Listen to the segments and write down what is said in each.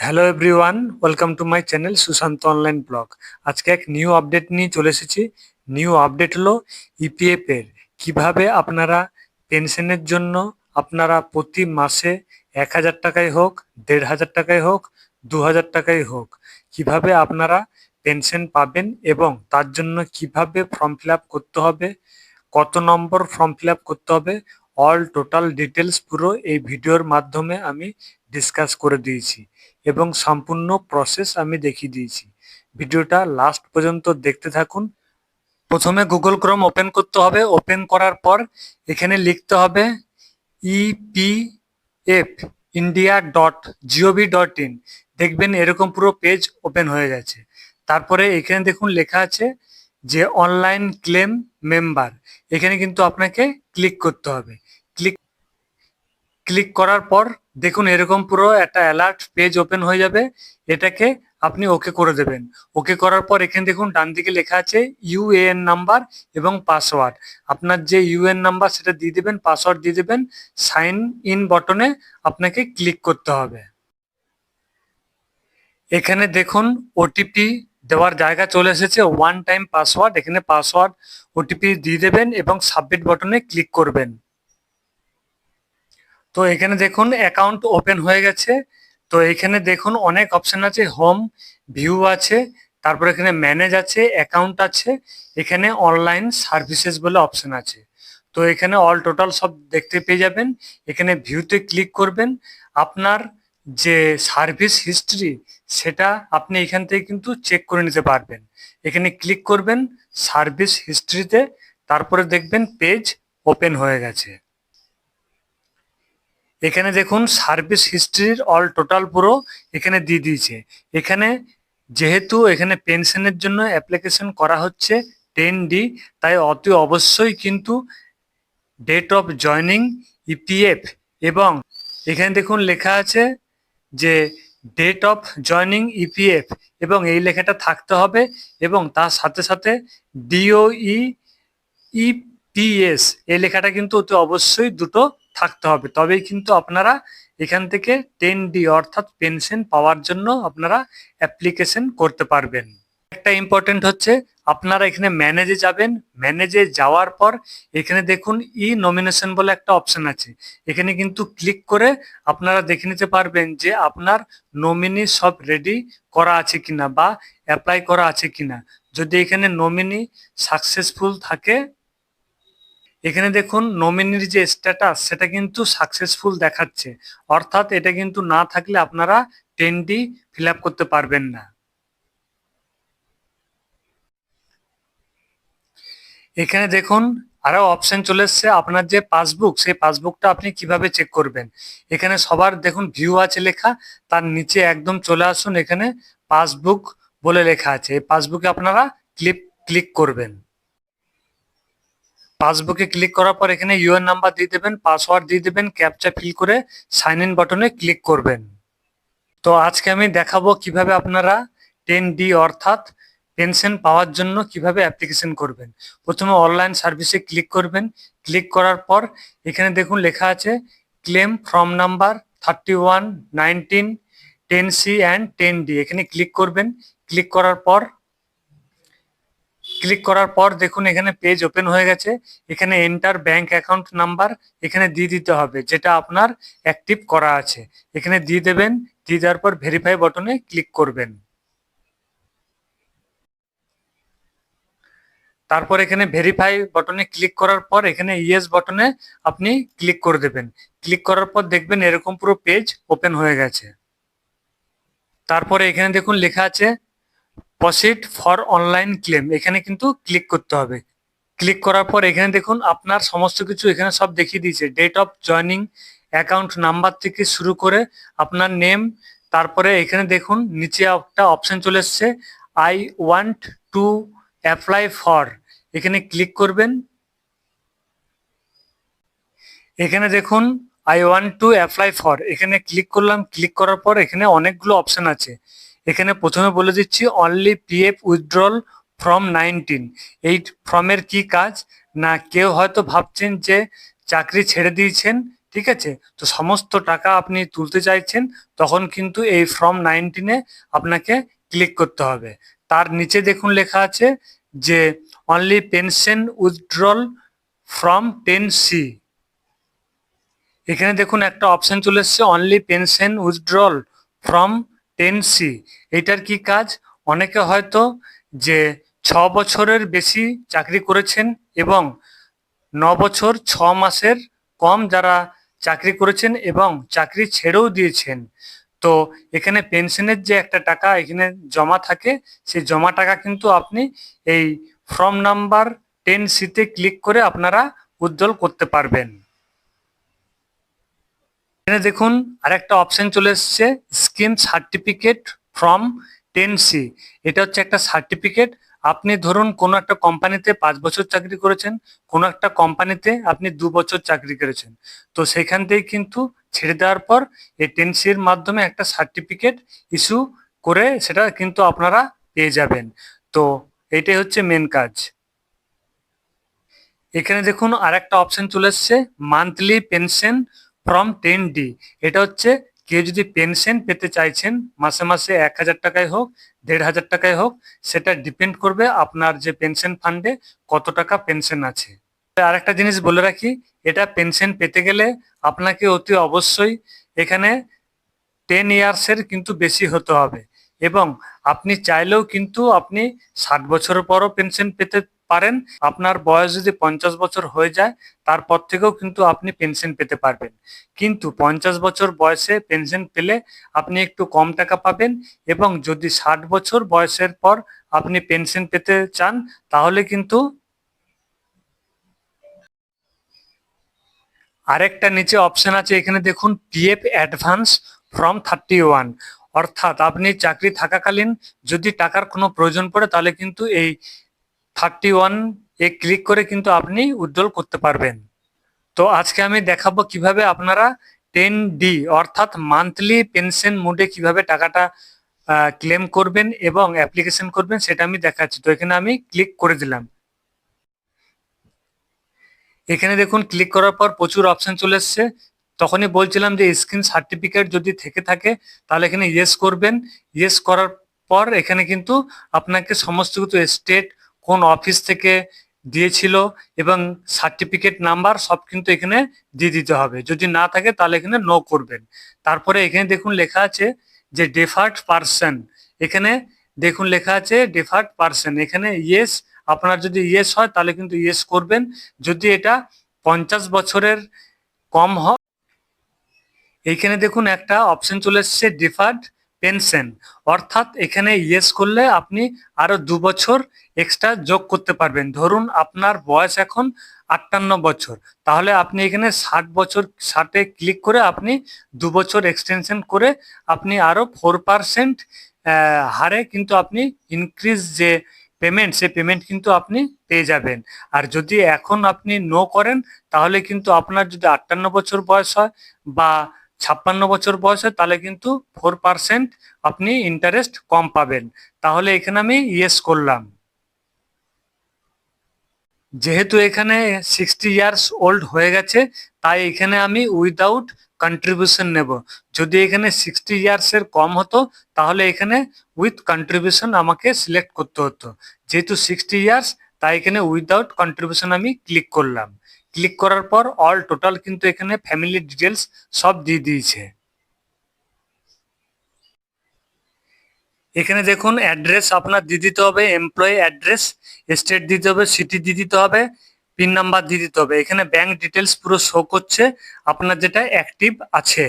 Hello everyone welcome to my channel Sushant online blog আজকে এক new update নিয়ে চলে এসেছি। নিউ আপডেট হলো ইপিএফ এর কীভাবে আপনারা পেনশনের জন্য আপনারা প্রতি মাসে এক হাজার টাকাই হোক, দেড় হাজার টাকাই হোক, দু হাজার টাকাই হোক, কীভাবে আপনারা পেনশন পাবেন এবং তার জন্য কীভাবে ফর্ম ফিল করতে হবে, কত নম্বর ফর্ম ফিল করতে হবে অল টোটাল ডিটেলস পুরো এই ভিডিওর মাধ্যমে আমি ডিসকাস করে দিয়েছি। এবং সম্পূর্ণ প্রসেস আমি দেখিয়ে দিয়েছি। ভিডিওটা লাস্ট পর্যন্ত দেখতে থাকুন। প্রথমে গুগল ক্রোম ওপেন করতে হবে। ওপেন করার পর এখানে লিখতে হবে EPF India dot gov dot in দেখবেন এরকম পুরো পেজ ওপেন হয়ে গেছে। তারপরে এখানে দেখুন লেখা আছে যে অনলাইন ক্লেম মেম্বার এখানে কিন্তু আপনাকে ক্লিক করতে হবে। ক্লিক করার পর দেখুন এরকম পুরো একটা অ্যালার্ট পেজ ওপেন হয়ে যাবে। এটাকে আপনি ওকে করে দেবেন। ওকে করার পর এখানে দেখুন ডান দিকে লেখা আছে ইউএএন নাম্বার এবং পাসওয়ার্ড আপনার যে ইউএন নাম্বার সেটা দিয়ে দেবেন পাসওয়ার্ড দিয়ে দেবেন সাইন ইন বটনে আপনাকে ক্লিক করতে হবে। এখানে দেখুন ওটিপি দেওয়ার জায়গা চলে এসেছে ওয়ান টাইম পাসওয়ার্ড এখানে পাসওয়ার্ড ওটিপি দিয়ে দেবেন এবং সাবমিট বটনে ক্লিক করবেন। তো এখানে দেখুন অ্যাকাউন্ট ওপেন হয়ে গেছে। তো এখানে দেখুন অনেক অপশন আছে হোম ভিউ আছে, তারপর এখানে ম্যানেজ আছে অ্যাকাউন্ট আছে, এখানে অনলাইন সার্ভিসেস বলে অপশন আছে। তো এখানে অল টোটাল সব দেখতে পেয়ে যাবেন। এখানে ভিউতে ক্লিক করবেন। আপনার যে সার্ভিস হিস্ট্রি সেটা আপনি এখান থেকে কিন্তু চেক করে নিতে পারবেন। এখানে ক্লিক করবেন সার্ভিস হিস্ট্রিতে তারপরে দেখবেন পেজ ওপেন হয়ে গেছে। এখানে দেখুন সার্ভিস হিস্ট্রির অল টোটাল পুরো এখানে দিয়ে দিয়েছে। এখানে যেহেতু এখানে পেনশনের জন্য অ্যাপ্লিকেশন করা হচ্ছে টেন ডি তাই অতি অবশ্যই কিন্তু ডেট অফ জয়নিং ইপিএফ এবং এখানে দেখুন লেখা আছে যে ডেট অফ জয়নিং ইপিএফ এবং এই লেখাটা থাকতে হবে এবং তার সাথে সাথে ডিওই ইপিএস এই লেখাটা কিন্তু অতি অবশ্যই দুটো থাকতে হবে। তবেই কিন্তু আপনারা এখান থেকে টেন ডি অর্থাৎ পেনশন পাওয়ার জন্য আপনারা অ্যাপ্লিকেশন করতে পারবেন। একটা ইম্পর্টেন্ট হচ্ছে আপনারা এখানে ম্যানেজে যাবেন। ম্যানেজে যাওয়ার পর এখানে দেখুন ই নমিনেশন বলে একটা অপশন আছে। এখানে কিন্তু ক্লিক করে আপনারা দেখে নিতে পারবেন যে আপনার নমিনি সব রেডি করা আছে কিনা বা অ্যাপ্লাই করা আছে কিনা। যদি এখানে নমিনি সাকসেসফুল থাকে এখানে দেখুন নমিনির যে স্ট্যাটাস সেটা কিন্তু সাকসেসফুল দেখাচ্ছে। অর্থাৎ এটা কিন্তু না থাকলে আপনারা টেনটি ফিল করতে পারবেন না। এখানে দেখুন আরও অপশন চলে এসছে, আপনার যে পাসবুক সেই পাসবুকটা আপনি কীভাবে চেক করবেন? এখানে সবার দেখুন ভিউ আছে লেখা, তার নিচে একদম চলে আসুন, এখানে পাসবুক বলে লেখা আছে। এই পাসবুকে আপনারা ক্লিক ক্লিক করবেন। পাসবুকে ক্লিক করার পর এখানে ইউএন নাম্বার দিয়ে দেবেন, পাসওয়ার্ড দিয়ে দেবেন, ক্যাপচা ফিল করে সাইন ইন বাটনে ক্লিক করবেন। তো আজকে আমি দেখাবো কীভাবে আপনারা টেন ডি অর্থাৎ পেনশন পাওয়ার জন্য কীভাবে অ্যাপ্লিকেশন করবেন। প্রথমে অনলাইন সার্ভিসে ক্লিক করবেন। ক্লিক করার পর এখানে দেখুন লেখা আছে, claim form number thirty one nineteen, ten C and ten D. এখানে ক্লিক করবেন। ক্লিক করার পর ক্লিক করার পর দেখুন এখানে পেজ ওপেন হয়ে গেছে। এখানে এন্টার ব্যাংক অ্যাকাউন্ট নাম্বার এখানে দিয়ে দিতে হবে, যেটা আপনার অ্যাক্টিভ করা আছে। এখানে দিয়ে দেবেন, দিয়ে দেওয়ার পর ভেরিফাই বটনে ক্লিক করবেন। তারপর এখানে ভেরিফাই বটনে ক্লিক করার পর এখানে ইয়েস বটনে আপনি ক্লিক করে দেবেন। ক্লিক করার পর দেখবেন এরকম পুরো পেজ ওপেন হয়ে গেছে। তারপরে এখানে দেখুন লেখা আছে প্রসিড ফর অনলাইন ক্লেম এখানে কিন্তু ক্লিক করতে হবে। ক্লিক করার পর এখানে দেখুন আপনার সমস্ত কিছু এখানে সব দেখিয়ে দিয়েছে। Date of joining account number থেকে শুরু করে আপনার নেম তারপরে এখানে দেখুন নিচে একটা অপশন চলে এসছে। I want to apply for এখানে ক্লিক করবেন। এখানে দেখুন I want to apply for এখানে ক্লিক করলাম। ক্লিক করার পর এখানে অনেকগুলো অপশন আছে। এখানে প্রথমে বলে দিচ্ছি only PF withdrawal from nineteen এই ফর্মের কি কাজ? না, কেউ হয়তো ভাবছেন যে চাকরি ছেড়ে দিয়েছেন, ঠিক আছে? তো সমস্ত টাকা আপনি তুলতে চাইছেন, তখন কিন্তু এই ফর্ম নাইনটিনে আপনাকে ক্লিক করতে হবে। তার নিচে দেখুন লেখা আছে যে only pension withdrawal from ten C এখানে দেখুন একটা অপশন চলে এসছে only pension withdrawal from ten C এটার কি কাজ? অনেকে হয়তো যে ছ বছরের বেশি চাকরি করেছেন এবং ন বছর ছ মাসের কম যারা চাকরি করেছেন এবং চাকরি ছেড়েও দিয়েছেন। তো এখানে পেনশনের যে একটা টাকা এখানে জমা থাকে, সেই জমা টাকা কিন্তু আপনি এই ফর্ম নাম্বার টেন সিতে ক্লিক করে আপনারা উজ্জ্বল করতে পারবেন। এখানে দেখুন আরেকটা অপশন চলে এসছে scheme certificate from ten C এটা হচ্ছে একটা সার্টিফিকেট আপনি ধরুন কোনো একটা কোম্পানিতে পাঁচ বছর চাকরি করেছেন, কোনো একটা কোম্পানিতে আপনি দু বছর চাকরি করেছেন। তো সেখান থেকে কিন্তু ছেড়ে দেওয়ার পর এই টেন সির মাধ্যমে একটা সার্টিফিকেট ইস্যু করে সেটা কিন্তু আপনারা পেয়ে যাবেন। তো এটাই হচ্ছে মেন কাজ। এখানে দেখুন আরেকটা অপশন চলে এসছে monthly pension from ten D এটা হচ্ছে কেউ যদি পেনশন পেতে চাইছেন, মাসে মাসে এক হাজার টাকায় হোক, দেড় হাজার টাকায় হোক, সেটা ডিপেন্ড করবে আপনার যে পেনশন ফান্ডে কত টাকা পেনশন আছে। আর একটা জিনিস বলে রাখি, এটা পেনশন পেতে গেলে আপনাকে অতি অবশ্যই এখানে টেন ইয়ার্সের কিন্তু বেশি হতে হবে। এবং আপনি চাইলেও কিন্তু আপনি ষাট বছরের পরও পেনশন পেতে পারেন। আপনার বয়স যদি পঞ্চাশ বছর হয়ে যায়, তারপর থেকেও কিন্তু আপনি পেনশন পেতে পারবেন। কিন্তু পঞ্চাশ বছর বয়সে পেনশন পেলে আপনি একটু কম টাকা পাবেন এবং যদি ষাট বছর বয়সের পর আপনি পেনশন পেতে চান, তাহলে কিন্তু আরেকটা নিচে অপশন আছে, এখানে দেখুন PF advance from thirty one অর্থাৎ আপনি চাকরি থাকাকালীন যদি টাকার কোনো প্রয়োজন পড়ে, তাহলে কিন্তু এই থার্টি ওয়ান এ ক্লিক করে কিন্তু আপনি উজ্জ্বল করতে পারবেন। তো আজকে আমি দেখাবো কীভাবে আপনারা টেন ডি অর্থাৎ মান্থলি পেনশন মোডে কীভাবে টাকাটা ক্লেম করবেন এবং অ্যাপ্লিকেশন করবেন, সেটা আমি দেখাচ্ছি। তো এখানে আমি ক্লিক করে দিলাম। এখানে দেখুন ক্লিক করার পর প্রচুর অপশন চলে এসছে। তখনই বলছিলাম যে স্ক্রিন সার্টিফিকেট যদি থেকে থাকে, তাহলে এখানে ইয়েস করবেন। ইয়েস করার পর এখানে কিন্তু আপনাকে সমস্ত কিছু স্টেট কোন অফিস থেকে দিয়েছিল এবং সার্টিফিকেট নাম্বার সব কিন্তু এখানে দিয়ে দিতে হবে। যদি না থাকে তাহলে এখানে নো করবেন। তারপরে এখানে দেখুন লেখা আছে যে ডেফার্ড পার্সন এখানে দেখুন লেখা আছে ডেফার্ড পার্সন এখানে ইয়েস আপনার যদি ইয়েস হয় তাহলে কিন্তু ইয়েস করবেন। যদি এটা পঞ্চাশ বছরের কম হয় এইখানে দেখুন একটা অপশন চলে এসছে ডিফার্ড পেনশন অর্থাৎ এখানে ইয়েস করলে আপনি আরও দু বছর এক্সট্রা যোগ করতে পারবেন। ধরুন আপনার বয়স এখন আটান্ন বছর। তাহলে আপনি এখানে ষাট বছর, ষাটে ক্লিক করে আপনি দু বছর এক্সটেনশন করে আপনি আরও ফোর পার্সেন্ট হারে কিন্তু আপনি ইনক্রিজ যে পেমেন্ট সে পেমেন্ট কিন্তু আপনি পেয়ে যাবেন। আর যদি এখন আপনি নো করেন, তাহলে কিন্তু আপনার যদি আটান্ন বছর বয়স হয় বা ছাপ্পান্ন বছর বয়সে তাহলে কিন্তু ফোর পার্সেন্ট আপনি ইন্টারেস্ট কম পাবেন। তাহলে এখানে আমি ইয়েস করলাম। যেহেতু এখানে সিক্সটি ইয়ার্স ওল্ড হয়ে গেছে, তাই এখানে আমি উইদাউট কন্ট্রিবিউশন নেব। যদি এখানে সিক্সটি ইয়ার্সের কম হতো, তাহলে এখানে উইথ কন্ট্রিবিউশন আমাকে সিলেক্ট করতে হতো। যেহেতু সিক্সটি ইয়ার্স তাই এখানে উইদাউট কন্ট্রিবিউশন আমি ক্লিক করলাম। ক্লিক করার পর অল টোটাল কিন্তু এখানে ফ্যামিলি ডিটেলস সব দিয়ে দিয়েছে। এখানে দেখুন অ্যাড্রেস আপনার দিয়ে দিতে হবে এমপ্লয়ি অ্যাড্রেস স্টেট দিতে হবে সিটি দিয়ে দিতে হবে পিন নাম্বার দিয়ে দিতে হবে। এখানে ব্যাংক ডিটেলস পুরো শো করছে, আপনার যেটা অ্যাক্টিভ আছে।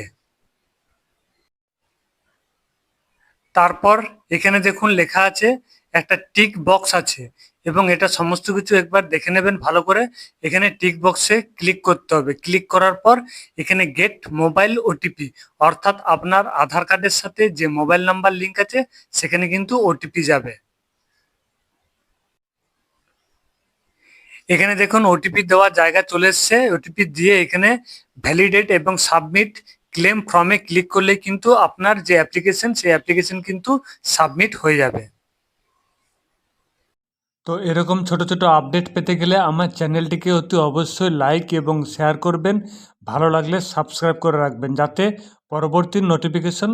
তারপর এখানে দেখুন লেখা আছে, একটা টিক বক্স আছে। এবং এটা সমস্ত কিছু একবার দেখে নেবেন ভালো করে। এখানে টিক বক্সে ক্লিক করতে হবে। ক্লিক করার পর এখানে গেট মোবাইল ওটিপি অর্থাৎ আপনার আধার কার্ডের সাথে যে মোবাইল নাম্বার লিঙ্ক আছে, সেখানে কিন্তু ওটিপি যাবে। এখানে দেখুন ওটিপি দেওয়ার জায়গা চলে এসছে। ওটিপি দিয়ে এখানে ভ্যালিডেট এবং সাবমিট ক্লেম ফর্মে ক্লিক করলে কিন্তু আপনার যে অ্যাপ্লিকেশন সেই অ্যাপ্লিকেশন কিন্তু সাবমিট হয়ে যাবে। তো এরকম ছোট ছোট আপডেট পেতে গেলে আমার চ্যানেলটিকে অতি অবশ্যই লাইক এবং শেয়ার করবেন। ভালো লাগলে সাবস্ক্রাইব করে রাখবেন যাতে পরবর্তী নোটিফিকেশন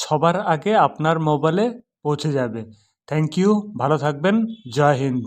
সবার আগে আপনার মোবাইলে পৌঁছে যাবে। থ্যাংক ইউ, ভালো থাকবেন, জয় হিন্দ।